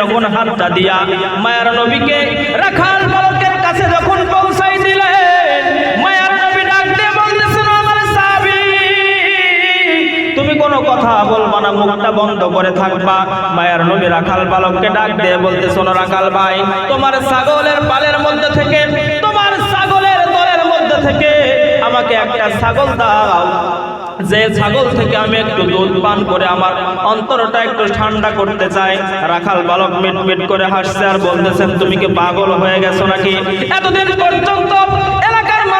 যখন হাতটা দিয়া মায়ার নবীকে রাখাল বালকের কাছে যখন পৌঁছাই দিলেন, মায়ার নবী ডাক দিয়ে বলতেছেন আমার সাহাবী, তুমি কোনো কথা বলবা না, মুখটা বন্ধ করে থাকবা। মায়ার নবী রাখাল বালককে ডাক দিয়ে বলতে, শোনো রাখাল ভাই, তোমার ছাগলের পালের মধ্যে থেকে, তোমার ছাগলের দলের মধ্যে থেকে আমাকে একটা ছাগল দাও। যে ছাগল থেকে আমি একটু দুধ পান করে আমার অন্তরটা একটু ঠান্ডা করতে চাই রাখাল বালক মিট মিট করে হাসছে আর বলতেছেন তুমি কি পাগল হয়ে গেছো নাকি? এতদিন পর্যন্ত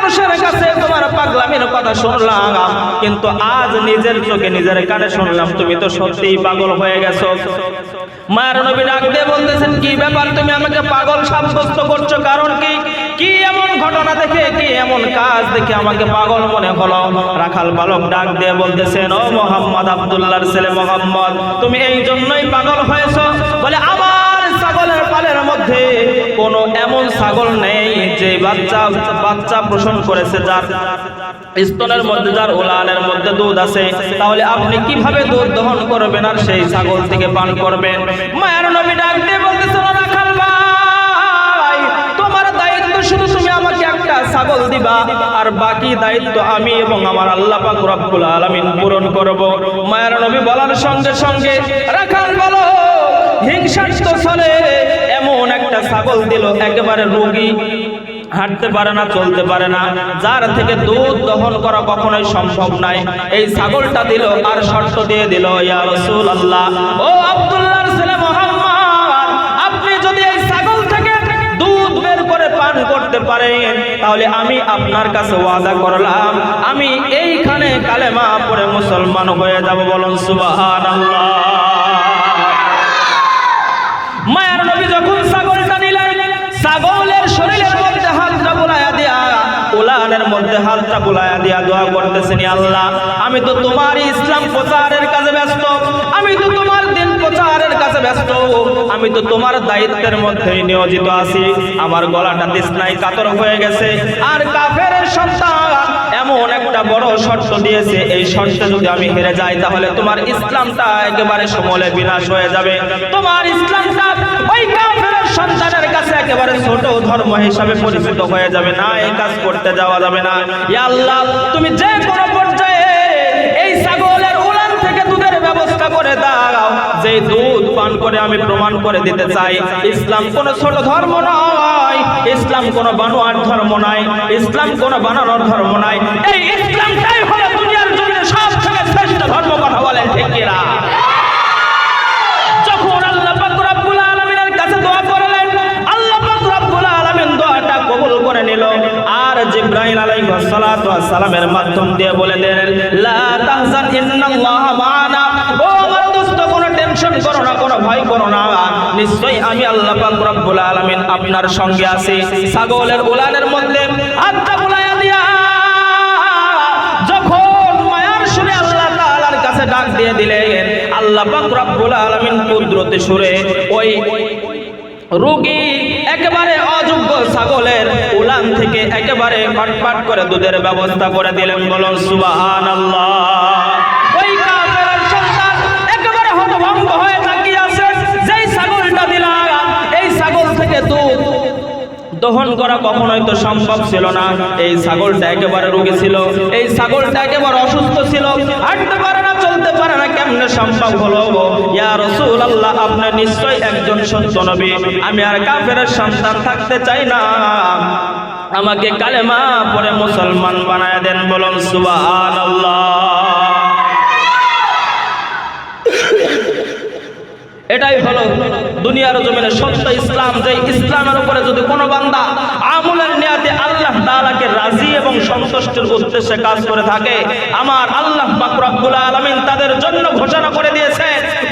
মানুষের কাছে তোমার পাগলামির কথা শুনলাম, কিন্তু আজ নিজের চোখে নিজের কানে শুনলাম, তুমি তো সত্যিই পাগল হয়ে গেছো। মায়ের নবী ডাক দিয়ে বলতেছেন, কি ব্যাপার? তুমি আমাকে পাগল সাব্যস্ত করছ কারণ কি? কি এমন ঘটনা দেখে, কি এমন কাজ দেখে আমাকে পাগল মনে হলো? রাখাল বালক ডাক দিয়ে বলতেছেন, ও মোহাম্মদ আব্দুল্লাহর ছেলে মোহাম্মদ, তুমি এই জন্যই পাগল হয়েছো? বলে, আমার ছাগলের পালের মধ্যে কোনো এমন ছাগল নেই যে বাচ্চা বাচ্চা পোষণ করেছে যার স্তনের মধ্যে যার উলানের মধ্যে দুধ আছে, তাহলে আপনি কীভাবে দুধ দহন করবেন আর সেই ছাগল থেকে পান করবেন? মায়ের নবী ডাক দিয়ে ভাই তোমার দায়িত্ব শুধু তুমি আমাকে একটা ছাগল দিবা, আর বাকি দায়িত্ব আমি এবং আমার আল্লাহ পাক রব্বুল আলামিন পূরণ করব। মায়ের নবী বলার সঙ্গে সঙ্গে, রাখাল, বলো হিংসাত্ম ছলে এমন একটা ছাগল দিল, একেবারে রোগী হাঁটতে পারে না, চলতে পারে না। যার থেকে দুধ দহন করা কখনোই সম্ভব নাই। এই ছাগলটা দিল আর শর্ত দিয়ে দিল, ইয়া রাসূলুল্লাহ। ও আব্দুল্লাহর ছেলে মুহাম্মদ, আপনি যদি এই ছাগল থেকে দুধ বের করে পান করতে পারেন, তাহলে আমি আপনার কাছে ওয়াদা করলাম, আমি এইখানে কালেমা পড়ে মুসলমান হয়ে যাব বলুন, সুবহানাল্লাহ। মায়ের নবী যখন ছাগলটা নিলেন ছাগলের শরীরের মধ্যে হাতটা বুলাইয়া দিয়া উলানের মধ্যে হাতটা বুলাইয়া দিয়া দোয়া করতেছেন আল্লাহ, আমি তো তোমার ইসলাম প্রচারের কাজে ব্যস্ত, আমি তো তোমার দিন প্রচারের কাছে ব্যস্ত, আমি তো তোমার দায়িত্বের মধ্যে নিয়োজিত আছি, আমার গলাটা তৃষ্ণায় কাতর হয়ে গেছে, আর কাফের সন্তান এমন একটা বড় শর্ত দিয়েছে, এই শর্তে যদি আমি হেরে যাই, তাহলে তোমার ইসলামটা একেবারে সমলে বিনাশ হয়ে যাবে, তোমার ইসলামটা ওই কাফের সন্তানের কাছে একেবারে ছোট ধর্ম হিসাবে পরিচিত হয়ে যাবে না, এই কাজ করতে যাওয়া যাবে না। আল্লাহ, তুমি যে কোনো পর্যায়ে এই ছাগলের থেকে দুধের ব্যবস্থা করে দাও। যে দুধ পান করে আমি প্রমাণ করে দিতে চাই, ইসলাম কোন ছোট ধর্ম নয়, ইসলাম কোন বানোয়ার ধর্ম নয়, ইসলাম কোন বানানোর ধর্ম নয়। এই ইসলামটাই হলো দুনিয়ার জন্য সব থেকে শ্রেষ্ঠ ধর্ম কথা বলেন ঠিক কিনা? দোস্ত কোনো করো না করো না। নিশ্চয়ই আমি আল্লাহ পাক আলামিন আপনার সঙ্গে আছি। ছাগলের উলানের মধ্যে হাতটা বুলাইয়া দিয়া যখন মায়ার সুরে আল্লাহ তাআলার কাছে ডাক দিয়ে দিলেন, আল্লাহ পাক রব্বুল আলামিন কুদরতে সুরে ওই রোগী একেবারে অযোগ্য ছাগলের উলান থেকে একেবারে ফটফট করে দুধের ব্যবস্থা করে দিলেন। বলুন, সুবহানাল্লাহ। ওই দহন করা কখনোই তো সম্ভব ছিল না। এই ছাগলটা একেবারে রোগী ছিল, এই ছাগলটা একেবারে অসুস্থ ছিল। হাঁটতে পারে না, চলতে পারে না, কেমনে সম্ভব হলো? ইয়া রসুল আল্লাহ আপনি নিশ্চয়ই একজন সত্য নবী। আমি আর কাফের সন্তান থাকতে চাই না। আমাকে কালেমা পরে মুসলমান বানায় দেন বলুন, সুবহানাল্লাহ। এটাই হলো দুনিয়ার জমিনে সত্য ইসলাম, যে ইসলামের উপরে যদি কোনো বান্দা আমলের নিয়াতে আল্লাহ তাআলাকে রাজি এবং সন্তুষ্টির উদ্দেশ্যে কাজ করে থাকে, আমার আল্লাহ পাক রব্বুল আলামিন তাদের জন্য ঘোষণা করে দিয়েছে,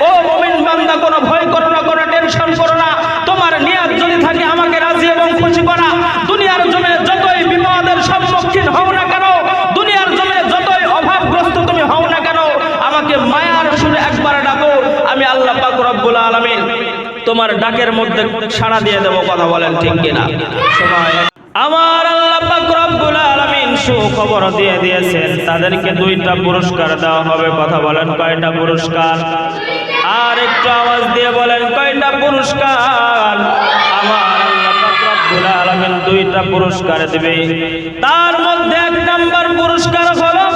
ও মুমিন বান্দা, কোনো ভয় করো না, কোনো টেনশন করো না, তোমার নিয়াত যদি থাকে আমাকে রাজি এবং খুশি করা। দুনিয়ার জমিনে যতই বিপদের সম্মুখীন হও না কেন, দুনিয়ার জমিনে যতই অভাবগ্রস্ত তুমি হও না কেন, আমাকে মায়ার রব্বুল আলামিন তোমার ডাকের মধ্যে সাড়া দিয়ে দেব, কথা বলেন ঠিক কিনা? সময়। আমার আল্লাহ পাক রব্বুল আলামিন সুখবর দিয়ে দিয়েছেন। তাদেরকে দুইটা পুরস্কার দেওয়া হবে, কথা বলেন কয়টা পুরস্কার? আর একটু আওয়াজ দিয়ে বলেন কয়টা পুরস্কার? আমার দুইটা পুরস্কার দিবে। তার মধ্যে এক নাম্বার পুরস্কার হলো,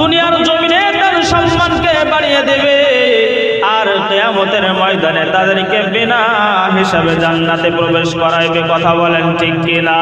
দুনিয়ার জমিনে তার সম্মানকে বাড়িয়ে দেবে। কেয়ামতের ময়দানে তাদেরকে বিনা হিসাবে জান্নাতে প্রবেশ করাইবে কথা বলেন ঠিক কিনা?